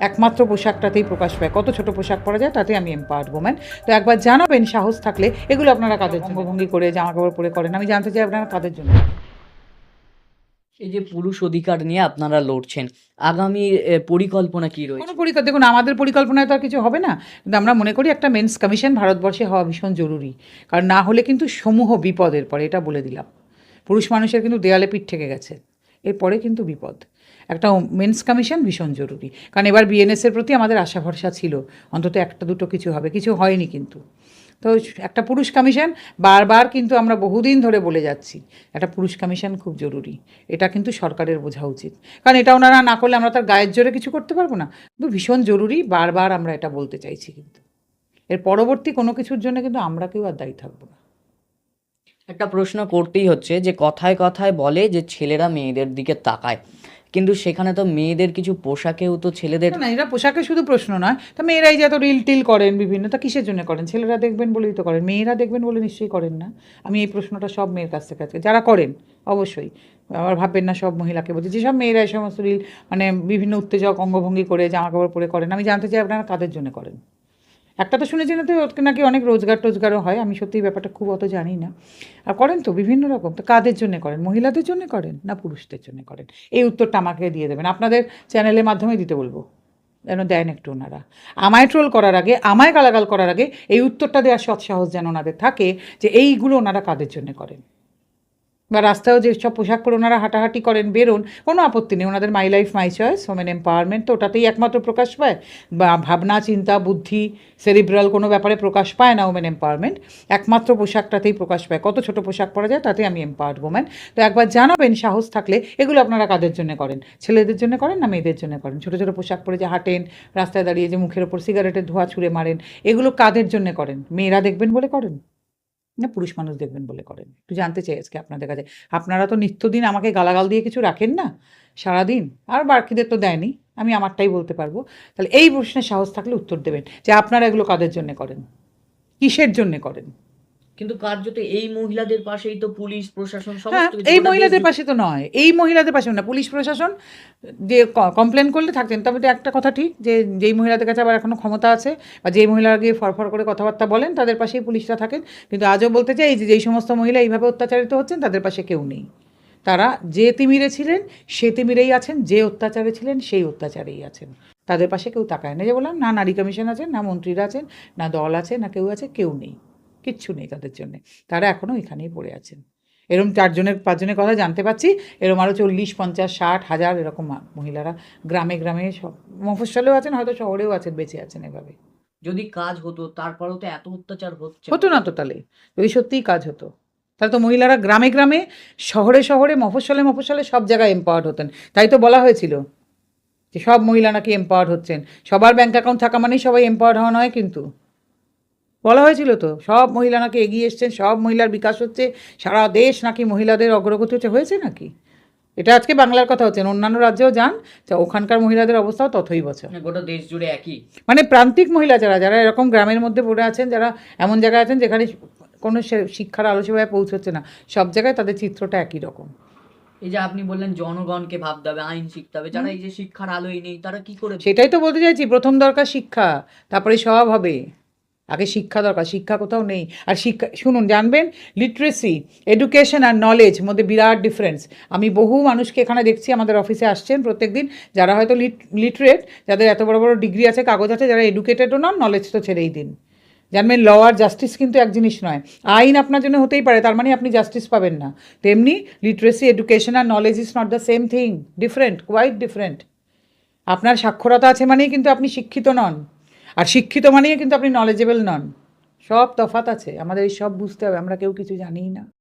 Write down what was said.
একমাত্র পোশাকটাতেই প্রকাশ পায়। কত ছোট পোশাক পরা যায় তাতে আমি এম্পাওয়ার্ড ওম্যান তো একবার জানাবেন সাহস থাকলে এগুলো আপনারা কাদের অঙ্গভঙ্গি করে জামা কাপড় পরে করেন। আমি জানতে চাই আপনারা কাদের জন্য? এই যে পুরুষ অধিকার নিয়ে আপনারা লড়ছেন আগামী পরিকল্পনা কি রয়েছে? কোনো পরিকল্পনা দেখুন আমাদের পরিকল্পনায় তো আর কিছু হবে না। কিন্তু আমরা মনে করি একটা মেন্স কমিশন ভারতবর্ষে হওয়া ভীষণ জরুরি। কারণ না হলে কিন্তু সমূহ বিপদের পরে এটা বলে দিলাম। পুরুষ মানুষের কিন্তু দেয়ালে পিঠ থেকে গেছে। এরপরে কিন্তু বিপদ। একটা মেন্স কমিশন ভীষণ জরুরি। কারণ এবার বিএনএসের প্রতি আমাদের আশা ভরসা ছিল। অন্তত একটা দুটো কিছু হবে। কিছু হয়নি কিন্তু। তো একটা পুরুষ কমিশন, বারবার কিন্তু আমরা বহুদিন ধরে বলে যাচ্ছি, একটা পুরুষ কমিশন খুব জরুরি। এটা কিন্তু সরকারের বোঝা উচিত। কারণ এটা ওনারা না করলে আমরা তার গায়ের জোরে কিছু করতে পারব না। কিন্তু ভীষণ জরুরি বারবার আমরা এটা বলতে চাইছি কিন্তু। এর পরবর্তী কোনো কিছুর জন্য কিন্তু আমরা কেউ আর দায়ী থাকব না। একটা প্রশ্ন করতেই হচ্ছে যে কথায় কথায় বলে যে ছেলেরা মেয়েদের দিকে তাকায়। কিন্তু সেখানে তো মেয়েদের কিছু পোশাকেও তো ছেলেদের না এটা পোশাকে শুধু প্রশ্ন নয়। তা মেয়েরাই যে এত রিল টিল করেন বিভিন্ন, তা কিসের জন্য করেন? ছেলেরা দেখবেন বলেই তো করেন। মেয়েরা দেখবেন বলে নিশ্চয়ই করেন না। আমি এই প্রশ্নটা সব মেয়ের কাছ থেকে আজকে যারা করেন, অবশ্যই। আবার ভাববেন না, সব মহিলাকে বলছি। যেসব মেয়েরা এই সমস্ত রিল মানে বিভিন্ন উত্তেজক, অঙ্গভঙ্গি করে জামা কাপড় পরে করেন, আমি জানতে চাই আপনারা কাদের জন্য করেন? একটা তো শুনেছি না তো নাকি অনেক রোজগার টোজগারও হয়, আমি সত্যি ব্যাপারটা খুব অত জানি না। আর করেন তো, বিভিন্ন রকম, তো কাদের জন্য করেন? মহিলাদের জন্য করেন না পুরুষদের জন্য করেন? এই উত্তরটা আমাকে দিয়ে দেবেন। আপনাদের চ্যানেলের মাধ্যমে দিতে বলব, যেন দেন একটু ওনারা। আমায় ট্রোল করার আগে, আমায় গালাগাল করার আগে এই উত্তরটা দেওয়ার সৎসাহস যেন ওনাদের থাকে যে এইগুলো ওনারা কাদের জন্য করেন? বা রাস্তায়ও যে সব পোশাক পরে ওনারা হাঁটাহাঁটি করেন, বেরোন, কোনো আপত্তি নেই। ওনাদের my life my choice women empowerment তো ওটাতেই একমাত্র প্রকাশ পায়। বা ভাবনা, চিন্তা, বুদ্ধি সেরিব্রাল কোনো ব্যাপারে প্রকাশ পায় না ওমেন এম্পাওয়ারমেন্ট একমাত্র পোশাকটাতেই প্রকাশ পায়। কত ছোট পোশাক পরা যায় তাতে আমি এম্পাওয়ার্ড ওম্যান তো একবার জানাবেন সাহস থাকলে এগুলো আপনারা কাদের জন্য করেন? ছেলেদের জন্য করেন না মেয়েদের জন্য করেন? ছোটো ছোটো পোশাক পরে যে হাঁটেন, রাস্তায় দাঁড়িয়ে যে মুখের ওপর সিগারেটের ধোঁয়া ছুঁড়ে মারেন, এগুলো কাদের জন্য করেন? মেয়েরা দেখবেন বলে করেন? না পুরুষ মানুষ দেখবেন বলে করেন। একটু জানতে চাই আজকে আপনাদের কাছে। আপনারা তো নিত্যদিন আমাকে গালাগাল দিয়ে কিছু রাখেন না? সারাদিন? আর বাকিদের তো দেয়নি। আমি আমারটাই বলতে পারব। তাহলে এই প্রশ্নের সাহস থাকলে উত্তর দেবেন যে আপনারা এগুলো কাদের জন্য করেন? কিসের জন্য করেন? কিন্তু কার্যত এই মহিলাদের পাশেই তো পুলিশ প্রশাসন হ্যাঁ সমস্ত এই মহিলাদের পাশে তো নয়। এই মহিলাদের পাশে না। পুলিশ প্রশাসন যে কমপ্লেন করলে থাকতেন। তবে তো একটা কথা ঠিক যে যেই মহিলাদের কাছে আবার এখনও ক্ষমতা আছে বা যেই মহিলারা গিয়ে ফরফর করে কথাবার্তা বলেন তাদের পাশেই পুলিশরা থাকেন। কিন্তু আজও বলতে চাই যে যেই সমস্ত মহিলা এইভাবে অত্যাচারিত হচ্ছেন তাদের পাশে কেউ নেই। তারা যে তিমিরে ছিলেন সে তিমিরেই আছেন যে অত্যাচারে ছিলেন সেই অত্যাচারেই আছেন। তাদের পাশে কেউ তাকায় না। যে বললাম না নারী কমিশন আছেন না মন্ত্রীরা আছেন না দল আছে না কেউ আছে কেউ নেই। কিচ্ছু নেই তাদের জন্য। তারা এখনও এখানেই পড়ে আছেন। এরকম চারজনের পাঁচজনের কথা জানতে পাচ্ছি এরকম আরও চল্লিশ পঞ্চাশ ষাট হাজার এরকম মহিলারা গ্রামে গ্রামে সব মফস্বলেও আছেন হয়তো শহরেও আছেন বেঁচে আছেন এভাবে। যদি কাজ হতো তারপরেও তো এত অত্যাচার হচ্ছে। হতো না তো তাহলে? যদি সত্যিই কাজ হতো? তাহলে তো মহিলারা গ্রামে গ্রামে শহরে শহরে মফস্বলে মফস্বলে সব জায়গায় এম্পাওয়ার্ড হতেন। তাই তো বলা হয়েছিল যে সব মহিলা নাকি এম্পাওয়ার্ড হচ্ছেন। সবার ব্যাঙ্ক অ্যাকাউন্ট থাকা মানেই সবাই এম্পাওয়ার্ড হওয়া নয় কিন্তু। বলা হয়েছিল তো সব মহিলা নাকি এগিয়ে এসছেন সব মহিলার বিকাশ হচ্ছে সারা দেশ নাকি মহিলাদের অগ্রগতি হচ্ছে হয়েছে নাকি? এটা আজকে বাংলার কথা হচ্ছে অন্যান্য রাজ্যেও যান তো ওখানকার মহিলাদের অবস্থাও ততই বছর। মানে গোটা দেশ জুড়ে একই? মানে প্রান্তিক মহিলা যারা যারা এরকম গ্রামের মধ্যে পড়ে আছেন যারা এমন জায়গায় আছেন যেখানে কোনো শিক্ষার আলো সেভাবে পৌঁছচ্ছে না সব জায়গায় তাদের চিত্রটা একই রকম। এই যে আপনি বললেন জনগণকে ভাবতে হবে আইন শিখতে হবে যারা এই যে শিক্ষার আলোই নেই তারা কি করে? সেটাই তো বলতে চাইছি প্রথম দরকার শিক্ষা তারপরে সব হবে। আগে শিক্ষা দরকার, শিক্ষা কোথাও নেই। আর শিক্ষা, শুনুন, জানবেন লিটারেসি এডুকেশন আর নলেজ মধ্যে বিরাট ডিফারেন্স আমি বহু মানুষকে এখানে দেখছি আমাদের অফিসে আসছেন প্রত্যেকদিন, যারা হয়তো লিটারেট যাদের এত বড় বড় ডিগ্রি আছে, কাগজ আছে, যারা এডুকেটেডও নন নলেজ তো ছেড়েই দিন। জানবেন ল আর জাস্টিস কিন্তু এক জিনিস নয়। আইন আপনার জন্য হতেই পারে, তার মানে আপনি জাস্টিস পাবেন না। তেমনি literacy education R knowledge is not the same thing different quite different আপনার সাক্ষরতা আছে মানেই কিন্তু আপনি শিক্ষিত নন। আর শিক্ষিত মানেই কিন্তু আপনি নলেজেবল নন। সব তফাত আছে, আমাদের এই সব বুঝতে হবে, আমরা কেউ কিছু জানিই না।